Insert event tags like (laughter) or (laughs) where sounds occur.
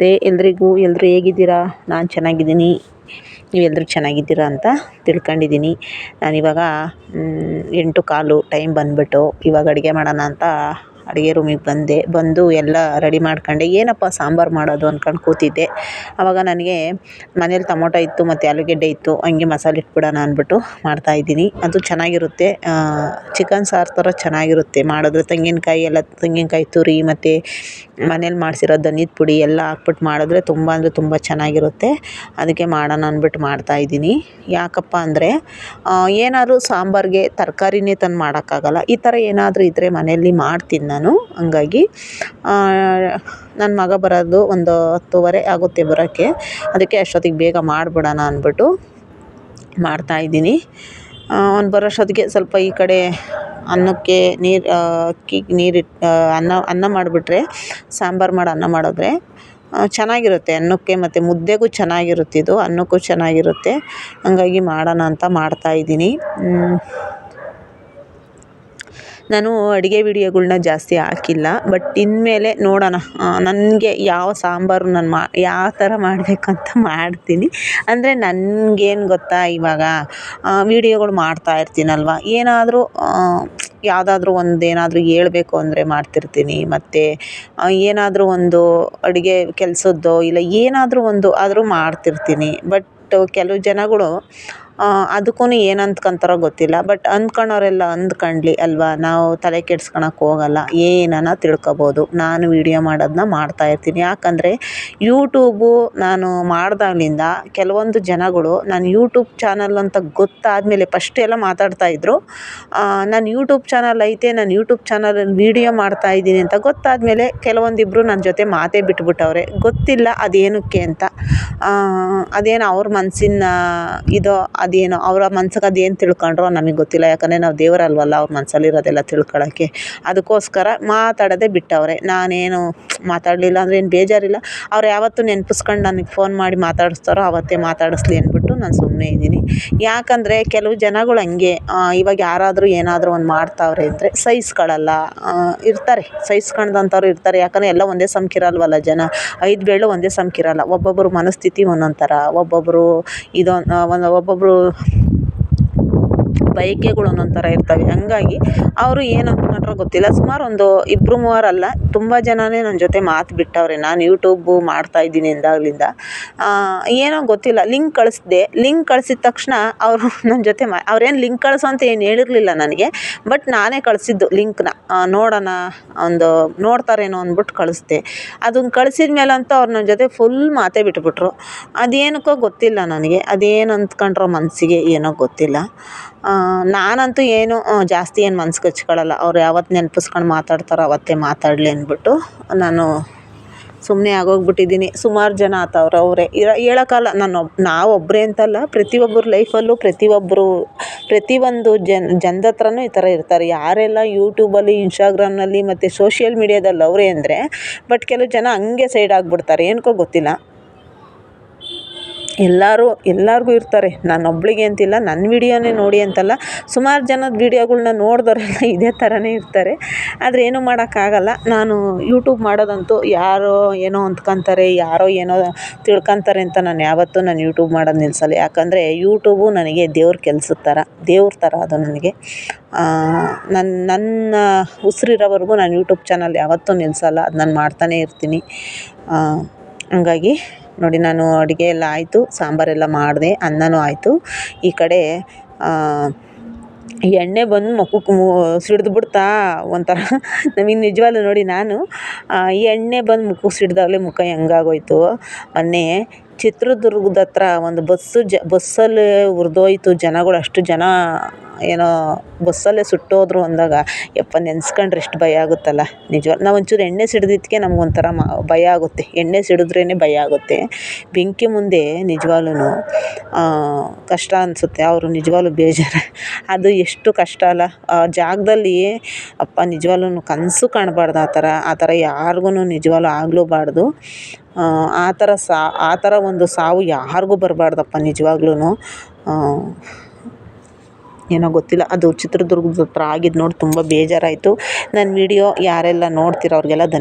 ನಮಸ್ತೆ ಎಲ್ರಿಗೂ ಎಲ್ಲರೂ ಹೇಗಿದ್ದೀರಾ? ನಾನು ಚೆನ್ನಾಗಿದ್ದೀನಿ. ನೀವೆಲ್ಲರೂ ಚೆನ್ನಾಗಿದ್ದೀರಾ ಅಂತ ತಿಳ್ಕೊಂಡಿದ್ದೀನಿ. ನಾನಿವಾಗ ಎಂಟು ಕಾಲು ಟೈಮ್ ಬಂದುಬಿಟ್ಟು ಇವಾಗ ಅಡುಗೆ ಮಾಡೋಣ ಅಂತ ಅಡುಗೆ ರೂಮಿಗೆ ಬಂದೆ, ಬಂದು ಎಲ್ಲ ರೆಡಿ ಮಾಡ್ಕೊಂಡೆ. ಏನಪ್ಪ ಸಾಂಬಾರು ಮಾಡೋದು ಅಂದ್ಕೊಂಡು ಕೂತಿದ್ದೆ. ಆವಾಗ ನನಗೆ ಮನೇಲಿ ಟೊಮೊಟೊ ಇತ್ತು, ಮತ್ತು ಆಲೂಗೆಡ್ಡೆ ಇತ್ತು. ಹಂಗೆ ಮಸಾಲೆ ಇಟ್ಬಿಡೋಣ ಅಂದ್ಬಿಟ್ಟು ಮಾಡ್ತಾಯಿದ್ದೀನಿ ಅದು ಚೆನ್ನಾಗಿರುತ್ತೆ. ಚಿಕನ್ ಸಾರು ಥರ ಚೆನ್ನಾಗಿರುತ್ತೆ. ಮಾಡಿದ್ರೆ ತೆಂಗಿನಕಾಯಿ, ಎಲ್ಲ ತೆಂಗಿನಕಾಯಿ ತುರಿ, ಮತ್ತು ಮನೇಲಿ ಮಾಡಿಸಿರೋ ಧನಿಯದ ಪುಡಿ ಎಲ್ಲ ಹಾಕ್ಬಿಟ್ಟು ಮಾಡಿದ್ರೆ ತುಂಬ ಅಂದರೆ ತುಂಬ ಚೆನ್ನಾಗಿರುತ್ತೆ. ಅದಕ್ಕೆ ಮಾಡೋಣ ಅಂದ್ಬಿಟ್ಟು ಮಾಡ್ತಾಯಿದ್ದೀನಿ ಯಾಕಪ್ಪ ಅಂದರೆ ಏನಾದರೂ ಸಾಂಬಾರಿಗೆ ತರಕಾರಿನೇ ತಂದು ಮಾಡೋಕ್ಕಾಗಲ್ಲ. ಈ ಥರ ಏನಾದರೂ ಇದ್ದರೆ ಮನೆಯಲ್ಲಿ ಮಾಡ್ತೀನಿ ನಾನು. ಹಂಗಾಗಿ ನನ್ನ ಮಗ ಬರೋದು ಒಂದು ಹತ್ತುವರೆ ಆಗುತ್ತೆ ಬರೋಕ್ಕೆ. ಅದಕ್ಕೆ ಅಷ್ಟೊತ್ತಿಗೆ ಬೇಗ ಮಾಡಿಬಿಡೋಣ ಅಂದ್ಬಿಟ್ಟು ಮಾಡ್ತಾಯಿದ್ದೀನಿ ಅವ್ನು ಬರೋಷ್ಟೊತ್ತಿಗೆ ಸ್ವಲ್ಪ ಈ ಕಡೆ ಅನ್ನಕ್ಕೆ ನೀರು ಅಕ್ಕಿ ನೀರಿಟ್ಟು ಅನ್ನ ಅನ್ನ ಮಾಡಿಬಿಟ್ರೆ, ಸಾಂಬಾರು ಮಾಡಿ, ಅನ್ನ ಮಾಡಿದ್ರೆ ಚೆನ್ನಾಗಿರುತ್ತೆ ಅನ್ನಕ್ಕೆ ಮತ್ತು ಮುದ್ದೆಗೂ ಚೆನ್ನಾಗಿರುತ್ತೆ ಇದು ಅನ್ನಕ್ಕೂ ಚೆನ್ನಾಗಿರುತ್ತೆ. ಹಂಗಾಗಿ ಮಾಡೋಣ ಅಂತ ಮಾಡ್ತಾಯಿದ್ದೀನಿ ನಾನು ಅಡುಗೆ ವಿಡಿಯೋಗಳ್ನ ಜಾಸ್ತಿ ಹಾಕಿಲ್ಲ ಬಟ್ ಇನ್ಮೇಲೆ ನೋಡೋಣ. ನನಗೆ ಯಾವ ಸಾಂಬಾರು ನಾನು ಮಾ, ಯಾವ ಥರ ಮಾಡಬೇಕಂತ (laughs) ಮಾಡ್ತೀನಿ. ಅಂದರೆ ನನಗೇನು ಗೊತ್ತಾ ಇವಾಗ ವೀಡಿಯೋಗಳು ಮಾಡ್ತಾ ಇರ್ತೀನಲ್ವ? ಏನಾದರೂ ಯಾವುದಾದ್ರೂ ಒಂದು ಏನಾದರೂ ಹೇಳ್ಬೇಕು ಅಂದರೆ ಮಾಡ್ತಿರ್ತೀನಿ. ಮತ್ತು ಏನಾದರೂ ಒಂದು ಅಡುಗೆ ಕೆಲಸದ್ದೋ, ಇಲ್ಲ ಏನಾದರೂ ಒಂದು ಆದರೂ ಮಾಡ್ತಿರ್ತೀನಿ. ಬಟ್ ಕೆಲವು ಜನಗಳು ಅದಕ್ಕೂ ಏನು ಅಂದ್ಕೊಂತಾರೋ ಗೊತ್ತಿಲ್ಲ. ಬಟ್ ಅಂದ್ಕೊಳ್ಳೋರೆಲ್ಲ ಅಂದ್ಕೊಳ್ಳಿ ಅಲ್ವಾ, ನಾವು ತಲೆ ಕೆಡ್ಸ್ಕೊಳಕ್ಕೆ ಹೋಗಲ್ಲ ಏನಾನ ತಿಳ್ಕೊಬೋದು. ನಾನು ವೀಡಿಯೋ ಮಾಡೋದನ್ನ ಮಾಡ್ತಾಯಿರ್ತೀನಿ ಯಾಕಂದರೆ ಯೂಟೂಬು ನಾನು ಮಾಡ್ದಾಗಲಿಂದ ಕೆಲವೊಂದು ಜನಗಳು ನಾನು ಯೂಟೂಬ್ ಚಾನಲ್ ಅಂತ ಗೊತ್ತಾದಮೇಲೆ ಫಸ್ಟ್ ಎಲ್ಲ ಮಾತಾಡ್ತಾಯಿದ್ರು ನಾನು ಯೂಟೂಬ್ ಚಾನಲ್ ಐತೆ, ನಾನು ಯೂಟೂಬ್ ಚಾನಲಲ್ಲಿ ವೀಡಿಯೋ ಮಾಡ್ತಾಯಿದ್ದೀನಿ ಅಂತ ಗೊತ್ತಾದಮೇಲೆ ಕೆಲವೊಂದಿಬ್ಬರು ನನ್ನ ಜೊತೆ ಮಾತೇ ಬಿಟ್ಬಿಟ್ಟವ್ರೆ. ಗೊತ್ತಿಲ್ಲ ಅದೇನಕ್ಕೆ ಅಂತ. ಅದೇನು ಅವ್ರ ಮನಸ್ಸಿನ ಇದೋ ಅದೇನೋ, ಅವರ ಮನ್ಸಿಗೆ ಅದೇನು ತಿಳ್ಕೊಂಡ್ರೋ ನಮಗೆ ಗೊತ್ತಿಲ್ಲ. ಯಾಕಂದರೆ ನಾವು ದೇವರಲ್ವಲ್ಲ, ಅವ್ರ ಮನಸ್ಸಲ್ಲಿರೋದೆಲ್ಲ ತಿಳ್ಕೊಳ್ಳೋಕ್ಕೆ ಅದಕ್ಕೋಸ್ಕರ ಮಾತಾಡೋದೇ ಬಿಟ್ಟವ್ರೆ. ನಾನೇನು ಮಾತಾಡಲಿಲ್ಲ ಅಂದ್ರೆ ಏನು ಬೇಜಾರಿಲ್ಲ. ಅವ್ರು ಯಾವತ್ತೂ ನೆನ್ಪಿಸ್ಕೊಂಡು ನನಗೆ ಫೋನ್ ಮಾಡಿ ಮಾತಾಡಿಸ್ತಾರೋ ಆವತ್ತೇ ಮಾತಾಡಿಸ್ಲಿ ಅಂದ್ಬಿಟ್ಟು ನಾನು ಸುಮ್ಮನೆ ಇದ್ದೀನಿ. ಯಾಕಂದರೆ ಕೆಲವು ಜನಗಳು ಹಂಗೆ ಇವಾಗ ಯಾರಾದರೂ ಏನಾದರೂ ಒಂದು ಮಾಡ್ತಾವ್ರೆ ಅಂದರೆ ಸಹಿಸ್ಕೊಳ್ಳಲ್ಲ ಇರ್ತಾರೆ. ಸಹಿಸ್ಕೊಂಡಂಥವ್ರು ಇರ್ತಾರೆ. ಯಾಕಂದರೆ ಎಲ್ಲ ಒಂದೇ ಸಮಕ್ಕಿರಲ್ವಲ್ಲ ಜನ. ಐದು ಬೆಳ್ಳು ಒಂದೇ ಸಮಕಿರಲ್ಲ ಒಬ್ಬೊಬ್ಬರು ಮನಸ್ಥಿತಿ ಒಂದೊಂದು ಥರ ಒಬ್ಬೊಬ್ಬರು ಇದೊಂದು ಒಂದು ಒಬ್ಬೊಬ್ಬರು ಬಯಕೆಗಳು ಒಂದೊಂದು ಥರ ಇರ್ತವೆ. ಹಂಗಾಗಿ ಅವರು ಏನು ಅಂದ್ಕೊಂಡ್ರೋ ಗೊತ್ತಿಲ್ಲ. ಸುಮಾರು ಒಂದು ಇಬ್ಬರು ಮೂವರಲ್ಲ ತುಂಬ ಜನನೇ ನನ್ನ ಜೊತೆ ಮಾತು ಬಿಟ್ಟವ್ರೆ. ನಾನು ಯೂಟ್ಯೂಬು ಮಾಡ್ತಾಯಿದ್ದೀನಿ ಎಂದಾಗಲಿಂದ. ಏನೋ ಗೊತ್ತಿಲ್ಲ. ಲಿಂಕ್ ಕಳಿಸ್ದೆ. ಲಿಂಕ್ ಕಳ್ಸಿದ ತಕ್ಷಣ ಅವರು (laughs) ನನ್ನ ಜೊತೆ ಮಾ ಅವ್ರೇನು ಲಿಂಕ್ ಕಳಿಸು ಅಂತ ಏನು ಹೇಳಿರಲಿಲ್ಲ ನನಗೆ. ಬಟ್ ನಾನೇ ಕಳಿಸಿದ್ದು ಲಿಂಕ್ನ. ನೋಡೋಣ, ಒಂದು ನೋಡ್ತಾರೇನೋ ಅಂದ್ಬಿಟ್ಟು ಕಳಿಸ್ದೆ. ಅದನ್ನ ಕಳ್ಸಿದ ಮೇಲಂತೂ ಅವ್ರು ನನ್ನ ಜೊತೆ ಫುಲ್ ಮಾತೇ ಬಿಟ್ಬಿಟ್ರು. ಅದೇನಕ್ಕೋ ಗೊತ್ತಿಲ್ಲ ನನಗೆ. ಅದೇನು ಅಂದ್ಕೊಂಡ್ರೋ ಮನಸ್ಸಿಗೆ ಏನೋ ಗೊತ್ತಿಲ್ಲ. ನಾನಂತೂ ಏನು ಜಾಸ್ತಿ ಏನು ಮನ್ಸಿಗೆ ಹಚ್ಕೊಳ್ಳಲ್ಲ ಅವ್ರು ಯಾವತ್ತು ನೆನ್ಪಿಸ್ಕೊಂಡು ಮಾತಾಡ್ತಾರೋ ಅವತ್ತೇ ಮಾತಾಡಲಿ ಅಂದ್ಬಿಟ್ಟು ನಾನು ಸುಮ್ಮನೆ ಆಗೋಗ್ಬಿಟ್ಟಿದ್ದೀನಿ. ಸುಮಾರು ಜನ ಆತವ್ರೆ ಅವರೇ ಇರೋ ಹೇಳೋಕ್ಕಲ್ಲ ನಾನು ಒಬ್ಬ ನಾವೊಬ್ಬರೇ ಅಂತಲ್ಲ, ಪ್ರತಿಯೊಬ್ಬರ ಲೈಫಲ್ಲೂ ಪ್ರತಿಯೊಬ್ಬರು ಪ್ರತಿಯೊಂದು ಜನ ಜನದ ಹತ್ರನೂ ಈ ಥರ ಇರ್ತಾರೆ. ಯಾರೆಲ್ಲ ಯೂಟ್ಯೂಬಲ್ಲಿ, ಇನ್ಸ್ಟಾಗ್ರಾಮ್ನಲ್ಲಿ ಮತ್ತು ಸೋಷಿಯಲ್ ಮೀಡ್ಯಾದಲ್ಲಿ ಅವರೇ ಅಂದರೆ, ಬಟ್ ಕೆಲವು ಜನ ಹಂಗೆ ಸೈಡ್ ಆಗಿಬಿಡ್ತಾರೆ. ಏನಕ್ಕೋ ಗೊತ್ತಿಲ್ಲ. ಎಲ್ಲರೂ, ಎಲ್ಲರಿಗೂ ಇರ್ತಾರೆ. ನಾನು ಒಬ್ಬಳಿಗೆ ಅಂತಿಲ್ಲ ನನ್ನ ವೀಡಿಯೋನೇ ನೋಡಿ ಅಂತಲ್ಲ. ಸುಮಾರು ಜನದ ವೀಡಿಯೋಗಳ್ನ ನೋಡಿದವ್ರೆಲ್ಲ (laughs) ಇದೇ ಥರನೇ ಇರ್ತಾರೆ. ಆದರೆ ಏನೂ ಮಾಡೋಕ್ಕಾಗಲ್ಲ. ನಾನು ಯೂಟ್ಯೂಬ್ ಮಾಡೋದಂತೂ ಯಾರೋ ಏನೋ ಅಂದ್ಕೊಂತಾರೆ ಯಾರೋ ಏನೋ ತಿಳ್ಕೊಂತಾರೆ ಅಂತ ನಾನು ಯಾವತ್ತೂ ನಾನು ಯೂಟ್ಯೂಬ್ ಮಾಡೋದು ನಿಲ್ಲಿಸಲ್ಲ ಯಾಕಂದರೆ ಯೂಟ್ಯೂಬು ನನಗೆ ದೇವ್ರ ಕೆಲ್ಸದ ಥರ, ದೇವ್ರ ಥರ ಅದು ನನಗೆ. ನನ್ನ ನನ್ನ ಉಸಿರಿರೋವರೆಗೂ ನಾನು ಯೂಟ್ಯೂಬ್ ಚಾನಲ್ ಯಾವತ್ತೂ ನಿಲ್ಲಿಸಲ್ಲ ಅದು ನಾನು ಮಾಡ್ತಾನೇ ಇರ್ತೀನಿ. ಹಂಗಾಗಿ ನೋಡಿ, ನಾನು ಅಡುಗೆ ಎಲ್ಲ ಆಯಿತು, ಸಾಂಬಾರೆಲ್ಲ ಮಾಡಿದೆ, ಅನ್ನನೂ ಆಯಿತು. ಈ ಕಡೆ ಎಣ್ಣೆ ಬಂದು ಮುಖಕ್ಕೆ ಮು ಸಿಡ್ದ್ಬಿಡ್ತಾ ಒಂಥರ. ನಮಗೆ ನಿಜವಾಗ್ಲೂ ನೋಡಿ, ನಾನು ಎಣ್ಣೆ ಬಂದು ಮುಖಕ್ಕೆ ಸಿಡ್ದಾಗಲೇ ಮುಖ ಹೆಂಗಾಗೋಯ್ತು. ಮೊನ್ನೆ ಚಿತ್ರದುರ್ಗದ ಹತ್ರ ಒಂದು ಬಸ್ಸು ಜ, ಬಸ್ಸಲ್ಲಿ ಉರಿದೋಯ್ತು ಜನಗಳು, ಅಷ್ಟು ಜನ ಏನೋ ಬಸ್ಸಲ್ಲೇ ಸುಟ್ಟೋದ್ರು ಅಂದಾಗ, ಯಪ್ಪ ನೆನ್ಸ್ಕೊಂಡ್ರೆ ಎಷ್ಟು ಭಯ ಆಗುತ್ತಲ್ಲ? ನಿಜವಾಗ್ಲೂ ನಾವು ಒಂಚೂರು ಎಣ್ಣೆ ಸಿಡ್ದಿದ್ದಕ್ಕೆ ನಮಗೊಂಥರ ಮ, ಭಯ ಆಗುತ್ತೆ. ಎಣ್ಣೆ ಸಿಡಿದ್ರೇ ಭಯ ಆಗುತ್ತೆ. ಬೆಂಕಿ ಮುಂದೆ ನಿಜವಾಗ್ಲೂ ಕಷ್ಟ ಅನಿಸುತ್ತೆ. ಅವರು ನಿಜವಾಗ್ಲೂ ಬೇಜಾರು. ಅದು ಎಷ್ಟು ಕಷ್ಟ ಅಲ್ಲ? ಆ ಜಾಗದಲ್ಲಿ ಅಪ್ಪ ನಿಜವಾಗ್ಲೂ ಕನಸು ಕಾಣಬಾರ್ದು ಆ ಥರ. ಆ ಥರ ಯಾರಿಗೂ ನಿಜವಾಗ್ಲೂ ಆಗಲೂಬಾರ್ದು ಆ ಥರ ಸಾ, ಆ ಥರ ಒಂದು ಸಾವು ಯಾರಿಗೂ ಬರಬಾರ್ದಪ್ಪ ನಿಜವಾಗ್ಲೂ ಏನೋ ಗೊತ್ತಿಲ್ಲ. ಅದು ಚಿತ್ರದುರ್ಗದ ಹತ್ರ ಆಗಿದ್ದು ನೋಡಿ ತುಂಬ ಬೇಜಾರಾಯಿತು. ನನ್ನ ವೀಡಿಯೋ ಯಾರೆಲ್ಲ ನೋಡ್ತೀರೋ ಅವ್ರಿಗೆಲ್ಲ ಧನ್ಯ